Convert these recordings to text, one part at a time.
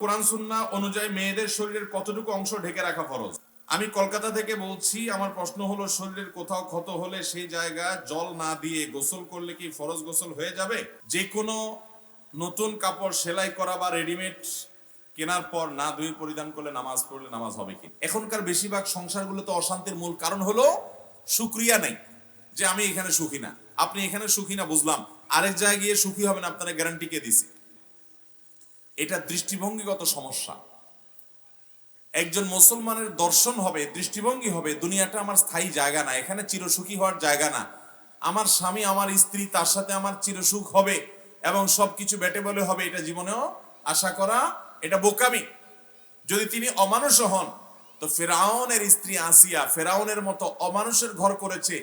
কোরআন সুন্না অনুযায়ী মেয়েদের শরীরের কতটুকু অংশ ঢেকে রাখা ফরজ? আমি কলকাতা থেকে বলছি, আমার প্রশ্ন হলো, শরীরের কোথাও ক্ষত হলে সেই জায়গা জল না দিয়ে গোসল করলে কি ফরজ গোসল হয়ে যাবে? যে কোনো নতুন কাপড় সেলাই করা বা রেডিমেড কেনার পর না ধুয়ে পরিধান করলে নামাজ পড়লে নামাজ হবে কি? এখনকার বেশিরভাগ সংসারগুলোতে অশান্তির মূল কারণ হলো সুক্রিয়া নেই, যে আমি এখানে সুখী না। আপনি এখানে সুখী না, বুঝলাম। আরেক জায়গায় গিয়ে সুখী হবেন, আপনারা গ্যারান্টি কে দিছি। এটা দৃষ্টিভঙ্গিগত সমস্যা। একজন মুসলমানের দর্শন হবে, দৃষ্টিভঙ্গি হবে, দুনিয়াটা আমার স্থায়ী জায়গা না, এখানে চিরসুখী হওয়ার জায়গা না। আমার স্বামী, আমার স্ত্রী, তার সাথে আমার চিরসুখ হবে এবং সবকিছু বেটে বলে হবে, এটা জীবনেও আশা করা, এটা বোকামি। যদি তিনি অমানুষ হন, তো ফেরাউনের স্ত্রী আসিয়া ফেরাউনের মতো অমানুষের ঘর করেছে,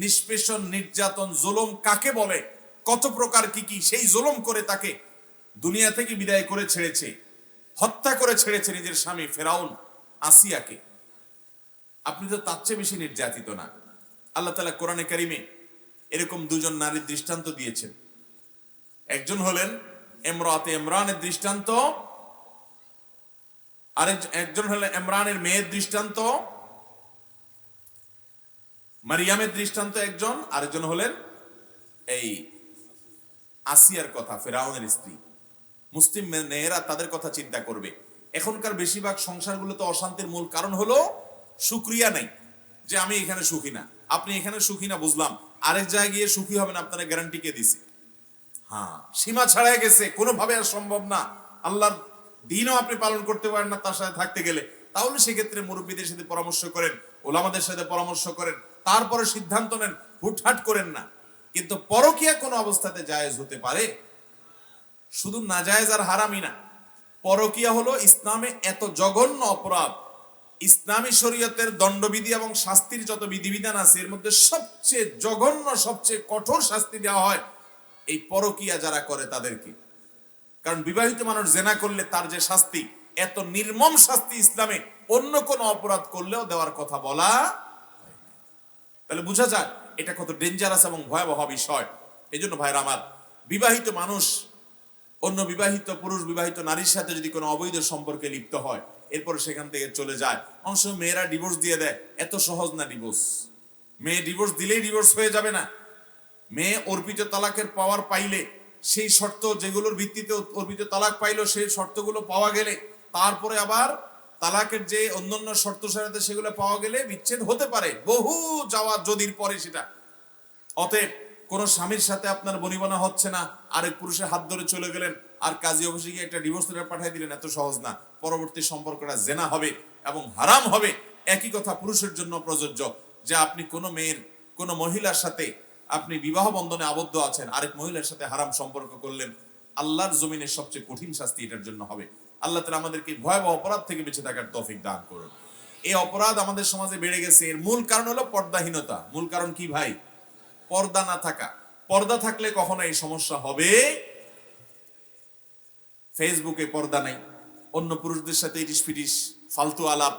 নিষ্পেষণ, নির্যাতন, জুলুম কাকে বলে? কত প্রকার কি কি, সেই জুলুম করে তাকে দুনিয়া থেকে বিদায় করে ছেড়েছে, হত্যা করে ছেড়েছে নিজের স্বামী ফেরাউন আসিয়াকে। আপনি তো তার চেয়ে বেশি নির্যাতিত না। আল্লাহ তালা কোরআনে কারিমে এরকম দুজন নারীর দৃষ্টান্ত দিয়েছেন। একজন হলেন এমরাতে ইমরানের দৃষ্টান্ত, আরেক, একজন হলেন ইমরানের মেয়ের দৃষ্টান্ত, মারিয়ামের দৃষ্টান্ত একজন, আরেকজন হলেন এই আসিয়ার কথা, ফেরাউনের স্ত্রী। মুসলিম মেয়েরা তাদের কথা চিন্তা করবে। এখনকার বেশিরভাগ সংসারগুলোতে অশান্তির মূল কারণ হলো সুক্রিয়া নাই, যে আমি এখানে সুখী না। আপনি এখানে সুখী না, বুঝলাম। আরেক জায়গায় গিয়ে সুখী হবেন, আপনারা গ্যারান্টি কে দিছি? হ্যাঁ সীমা ছাড়াই গেছে, কোনোভাবে আর সম্ভব না। আল্লাহর দিনও আপনি পালন করতে পারেন না, তার সাথে থাকতে গেলে। তাহলে সেক্ষেত্রে মুরব্বীদের সাথে পরামর্শ করেন, ওলামাদের সাথে পরামর্শ করেন, তারপরে সিদ্ধান্ত নেন, হুটহাট করেন না। কিন্তু পরকিয়া কোন অবস্থাতে জায়েজ হতে পারে? শুধু নাজায়েজ আর হারামি না, পরকিয়া হলো ইসলামে এত জঘন্য অপরাধ। ইসলামী শরীয়তের দণ্ডবিধি এবং শাস্তির যত বিধিবিধান আছে, এর মধ্যে সবচেয়ে জঘন্য, সবচেয়ে কঠোর শাস্তি দেওয়া হয় এই পরকিয়া যারা করে তাদেরকে। কারণ বিবাহিত মানুষ জেনা করলে তার যে শাস্তি, এত নির্মম শাস্তি ইসলামে অন্য কোন অপরাধ করলেও দেওয়ার কথা বলা তাহলে বোঝা যাক এটা কত ডেঞ্জারাস এবং ভয়াবহ বিষয়। এই জন্য ভাইরা আমার, বিবাহিত মানুষ অন্য বিবাহিত পুরুষ, বিবাহিত নারীর সাথে যদি কোনো অবৈধ সম্পর্কে লিপ্ত হয়, এরপর সেখান থেকে চলে যায়। অংশ মেয়েরা ডিভোর্স দিয়ে দেয়। এত সহজ না ডিভোর্স মেয়ে ডিভোর্স দিলেই ডিভোর্স হয়ে যাবে না। মেয়ে অর্পিত তালাকের পাওয়ার পাইলে, সেই শর্ত যেগুলোর ভিত্তিতে অর্পিত তালাক পাইলো, সেই শর্তগুলো পাওয়া গেলে, তারপরে আবার তালাকের যে অন্যান্য শর্ত সেগুলো পাওয়া গেলে বিচ্ছেদ হতে পারে। বহু যাওয়া যদির পরে সেটা। অতএব কোন স্বামীর সাথে আপনার বনিবনা হচ্ছে না, আরেক পুরুষের হাত ধরে চলে গেলেন, আর কাজী অফিসে গিয়ে একটা ডিভোর্স লেটার পাঠিয়ে দিলেন, এত সহজ না। পরবর্তী সম্পর্কটা জেনা হবে এবং হারাম হবে, একই কথা পুরুষের জন্য প্রযোজ্য, যে আপনি কোনো মেয়ের, কোনো মহিলার সাথে আপনি বিবাহ বন্ধনে আবদ্ধ আছেন, আরেক মহিলার সাথে হারাম সম্পর্ক করলেন, আল্লাহর জমিনের সবচেয়ে কঠিন শাস্তি এটার জন্য হবে। আল্লাহ তালা আমাদেরকে ভয়াবহ অপরাধ থেকে বেঁচে থাকার তৌফিক দান করুন। এই অপরাধ আমাদের সমাজে বেড়ে গেছে, এর মূল কারণ হলো পর্দাহীনতা। মূল কারণ কি ভাই? পর্দা না থাকা। পর্দা থাকলে কখনো এই সমস্যা হবে? ফেসবুকে পর্দা নেই। অন্য পুরুষদের সাথে ইটিস ফিটিস ফালতু আলাপ।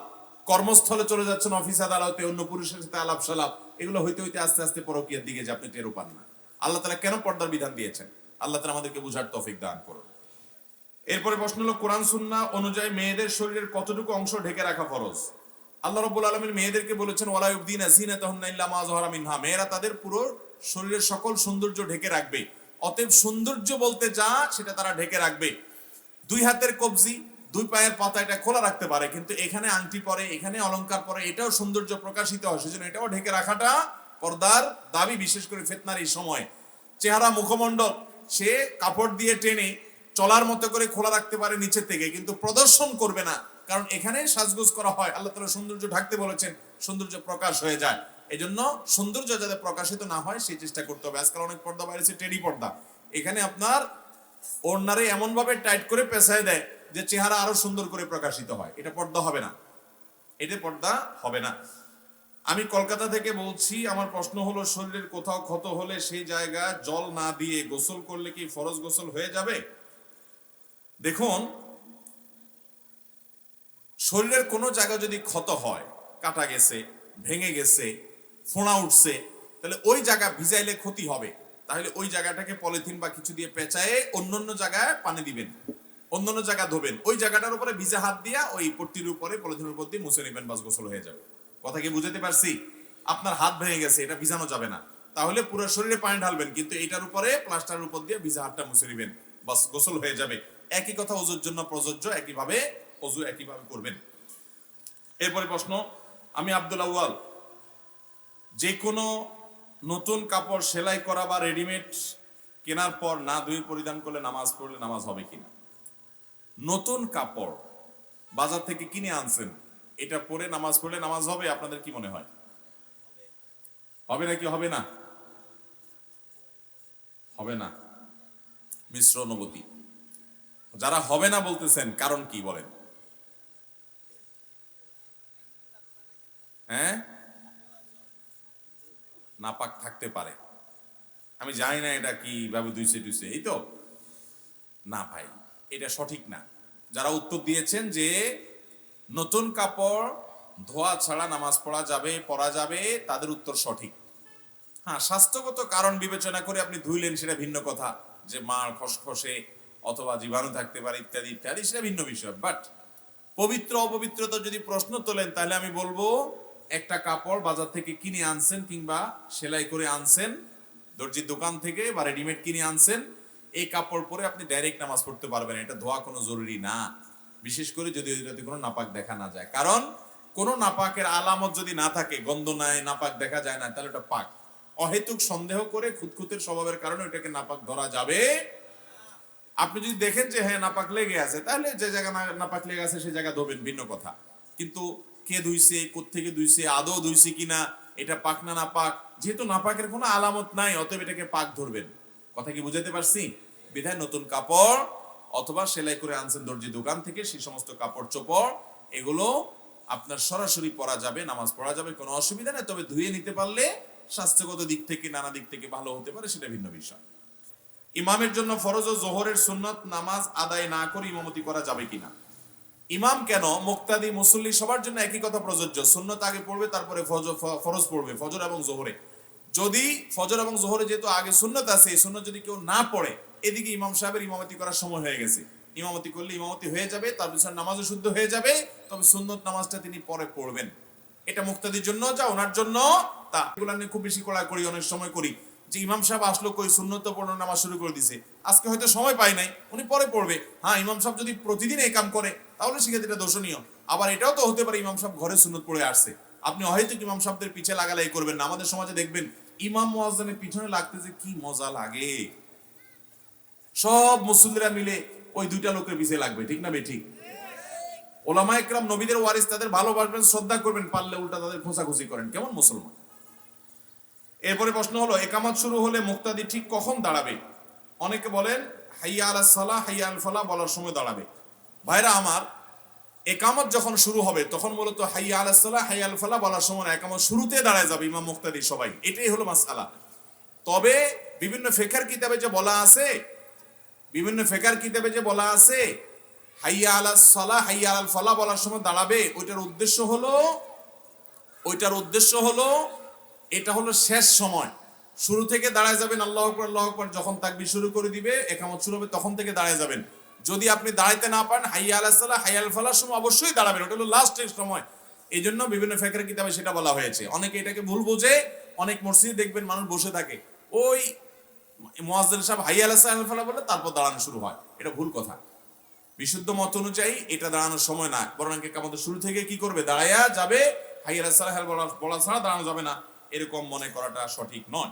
কর্মস্থলে চলে যাচ্ছেন অফিস আদালতে, অন্য পুরুষের সাথে আলাপ সালাপ এগুলো হইতে হইতে আস্তে আস্তে পরকীয়ার দিকে যে আপনি টেরো পান না। আল্লাহ তালা কেন পর্দার বিধান দিয়েছেন? আল্লাহ তালা আমাদেরকে বুঝার তফিক দান করুন। এরপরে প্রশ্ন হলো, কোরআন সুন্না অনুযায়ী মেয়েদের শরীরের কতটুকু অংশ ঢেকে রাখা ফরজ? আল্লাহ রব্বুল আলমীর মেয়েদেরকে বলেছেন ওয়ালাউদ্দিন আজিনা তহন্না মিনহা। মেয়েরা তাদের পুরো শরীরের সকল সৌন্দর্য ঢেকে রাখবে। অতএব সৌন্দর্য বলতে যা, সেটা তারা ঢেকে রাখবে। দুই হাতের কবজি, দুই পায়ের পাতা এটা খোলা রাখতে পারে, কিন্তু এখানে আংটি পরে, এখানে অলংকার পরে, এটাও সৌন্দর্য প্রকাশিত হয়। সেজন্য এটাও ঢেকে রাখাটা পর্দার দাবি, বিশেষ করে ফেতনার এই সময়। চেহারা মুখমণ্ডল, সে কাপড় দিয়ে টেনে চলার মতো করে খোলা রাখতে পারে নিচের থেকে, কিন্তু প্রদর্শন করবে না। কারণ এখানে সাজগোজ করা হয়। আল্লাহ তালা সৌন্দর্য ঢাকতে বলেছেন, সৌন্দর্য প্রকাশ হয়ে যায়। এই জন্য সৌন্দর্য যাতে প্রকাশিত না হয়, সেই চেষ্টা করতে হবে। আজকাল অনেক পর্দা বাইরেছে, টেডি পর্দা। এখানে আপনার ওনারে এমন ভাবে টাইট করে পেঁচায় দেয় যে চেহারা আরও সুন্দর করে প্রকাশিত হয়। এটা পর্দা হবে না। এটা পর্দা হবে না। আমি কলকাতা থেকে বলছি, আমার প্রশ্ন হলো, শরীরের কোথাও ক্ষত হলে সেই জায়গা জল না দিয়ে গোসল করলে কি ফরজ গোসল হয়ে যাবে? দেখুন শরীরের কোনো জায়গা যদি ক্ষত হয়, কাটা গেছে, ভেঙে গেছে, ফোঁড়া উঠছে, তাহলে ওই জায়গা ভিজাইলে ক্ষতি হবে। তাহলে ওই জায়গাটাকে পলিথিন বা কিছু দিয়ে পেঁচায়ে অন্য অন্য জায়গায় পানি দিবেন, অন্যান্য জায়গা ধোবেন। ওই জায়গাটার উপরে ভিজা হাত দিয়া ওই পট্টির উপরে পলিথিনের উপর দিয়ে মুছে নেবেন, বাস গোসল হয়ে যাবে। কথা কি বুঝাতে পারছি? আপনার হাত ভেঙে গেছে, এটা ভিজানো যাবে না। তাহলে পুরো শরীরে পানি ঢালবেন, কিন্তু এটার উপরে প্লাস্টারের উপর দিয়ে ভিজা হাতটা মুছে নেবেন, বাস গোসল হয়ে যাবে। একই কথা অজুর জন্য প্রযোজ্য, একইভাবে অজু একইভাবে করবেন। এরপরে প্রশ্ন, আমি আব্দুল আউয়াল যে কোনো নতুন কাপড় সেলাই করা বা রেডিমেড কেনার পর না ধুয়ে পরিধান করলে নামাজ পড়লে নামাজ হবে কিনা? নতুন কাপড় বাজার থেকে কিনে আনছেন, এটা পরে নামাজ পড়লে নামাজ হবে, আপনাদের কি মনে হয়? হবে নাকি হবে না? হবে না। মিশ্র অনুভূতি। যারা হবে না বলতেছেন, কারণ কি বলেন হ্যাঁ নাপাক থাকতে পারে। আমি জানি না এটা কি ভাবে দুইছে টুইছে এই তো? না ভাই, এটা সঠিক না। যারা উত্তর দিয়েছেন যে নতুন কাপড় ধোয়া ছাড়া নামাজ পড়া যাবে পড়া যাবে, তাদের উত্তর সঠিক। হ্যাঁ স্বাস্থ্যগত কারণ বিবেচনা করে আপনি ধুইলেন সেটা ভিন্ন কথা, যে মার খসখসে অথবা জীবাণু থাকতে পারে ইত্যাদি ইত্যাদি, সেটা ভিন্ন বিষয়। বাট পবিত্র অপবিত্রতা যদি প্রশ্ন তোলেন, তাহলে আমি বলব একটা কাপড় বাজার থেকে কিনে আনছেন কিংবা সেলাই করে আনছেন, দর্জির দোকান থেকে বা রেডিমেড কিনে আনছেন, এই কাপড় পরে আপনি ডাইরেক্ট নামাজ পড়তে পারবেন, এটা ধোয়া কোনো জরুরি না। বিশেষ করে যদি যদি কোনো নাপাক দেখা না যায়। কারণ কোনো নাপাকের আলামত যদি না থাকে, গন্ধ নাই, নাপাক দেখা যায় না, তাহলে ওটা পাক। অহেতুক সন্দেহ করে খুঁতখুতের স্বভাবের কারণে ওটাকে নাপাক ধরা যাবে আপনি যদি দেখেন যে হ্যাঁ নাপাক লেগে আছে, তাহলে যে জায়গা নাপাক লেগে আছে সেই জায়গা ধোবেন, ভিন্ন কথা। কিন্তু কে ধুইছে, কোত্থেকে ধুইছে, আদৌ ধুইছে কিনা, এটা পাক না নাপাক, যেহেতু নাপাকের কোনো আলামত নাই, অতএব এটাকে পাক ধরবেন। কথা কি বুঝাতে পারছি? বিধায় নতুন কাপড় অথবা সেলাই করে আনছেন দর্জি দোকান থেকে, সেই সমস্ত কাপড় চোপড়, এগুলো আপনার সরাসরি পরা যাবে, নামাজ পড়া যাবে, কোনো অসুবিধা নেই, তবে ধুয়ে নিতে পারলে স্বাস্থ্যগত দিক থেকে, নানা দিক থেকে ভালো হতে পারে, সেটা ভিন্ন বিষয়। ইমামের জন্য ফরজ ও জোহরের সুন্নত নামাজ আদায় না করে ইমামতি করা যাবে কিনা? ইমাম কেন? মুক্তাদি, মুসল্লি সবার জন্য একই কথা প্রযোজ্য। সুন্নত আগে পড়বে, তারপরে ফরজ পড়বে, ফজর এবং জোহরে। যদি ফজর এবং জোহরে যেহেতু আগে সুন্নত আছে, এই সুন্নত যদি কেউ না পড়ে, এদিকে ইমাম সাহেবের ইমামতি করার সময় হয়ে গেছে। ইমামতি করলে ইমামতি হয়ে যাবে, তার পিছনে নামাজও শুদ্ধ হয়ে যাবে, তবে সুন্নত নামাজটা তিনি পরে পড়বেন। এটা মুক্তাদির জন্য, যা ওনার জন্য, তা এগুলো নিয়ে খুব বেশি কড়া করি অনেক সময় করি। যে ইমাম সাহেব আসলো, কই সুন্নত পড়ানো নামাজ শুরু করে দিছে। আজকে হয়তো সময় পাই নাই, উনি পরে পড়বে। হ্যাঁ ইমাম সাহেব যদি প্রতিদিন এই কাম করে তাহলে সেক্ষেত্রে এটা দোষণীয় আবার এটাও তো হতে পারে ইমাম সাহেব ঘরে সুন্নত পড়ে আসছে। আপনি হয়তো ইমাম সাহেবদের পিছে লাগালাই করবেন না। আমাদের সমাজে দেখবেন, ইমাম মোয়াজ্জানের পিছনে লাগতে যে কি মজা লাগে। সব মুসল্লিরা মিলে ওই দুইটা লোকের পিছিয়ে লাগবে, ঠিক না বে ঠিক? ওলামা একরাম নবীদের ওয়ারিস, তাদের ভালোবাসবেন, শ্রদ্ধা করবেন, পারলে উল্টা তাদের খোঁচাখুচি করেন। কেমন মুসলমান? এরপরে প্রশ্ন হলো, একামত শুরু হলে মুক্তাদি ঠিক কখন দাঁড়াবে? অনেকে বলেন, হাইয়া আল সালাহ, হাইয়া আল ফালাহ বলার সময় দাঁড়াবে। ভাইরা আমার, একামত যখন শুরু হবে, তখন মূলত হাইয়া আল সালাহ, হাইয়া আল ফালাহ বলার সময় একামত শুরুতে দাঁড়ায় যাবে ইমাম মুক্তাদি সবাই। এটাই হলো মাসালা তবে বিভিন্ন ফেকার কিতাবে যে বলা আছে, বিভিন্ন ফেকার কিতাবে যে বলা আছে, হাইয়া আলা সালাহ, হাইয়া আল ফালাহ বলার সময় দাঁড়াবে, ওইটার উদ্দেশ্য হলো, ওইটার উদ্দেশ্য হলো, এটা হলো শেষ সময়। শুরু থেকে দাঁড়ায় যাবেন, আল্লাহ আল্লাহ যখন তাকবি শুরু করে দিবে, একামত শুরু হবে, তখন থেকে দাঁড়ায় যাবেন। যদি আপনি দাঁড়াইতে না পারেন, হাইয়া আলাহ হাইয়া আল ফালার সময় অবশ্যই দাঁড়াবেন। ওটা হলো লাস্ট সময়। এই জন্য বিভিন্ন ফেকের কিতাবে সেটা বলা হয়েছে। অনেকে এটাকে ভুল বোঝে, অনেক মসজিদে দেখবেন মানুষ বসে থাকে। ওই মোয়াজ্জেল সাহেব হাই আলাহ ফালা বলে, তারপর দাঁড়ানো শুরু হয়। এটা ভুল কথা। বিশুদ্ধ মত অনুযায়ী এটা দাঁড়ানোর সময় না। বরং আমাদের শুরু থেকে কি করবে? দাঁড়াইয়া যাবে হাই আলাহ বলা ছাড়া দাঁড়ানো যাবে না। এরকম মনে করাটা সঠিক নয়।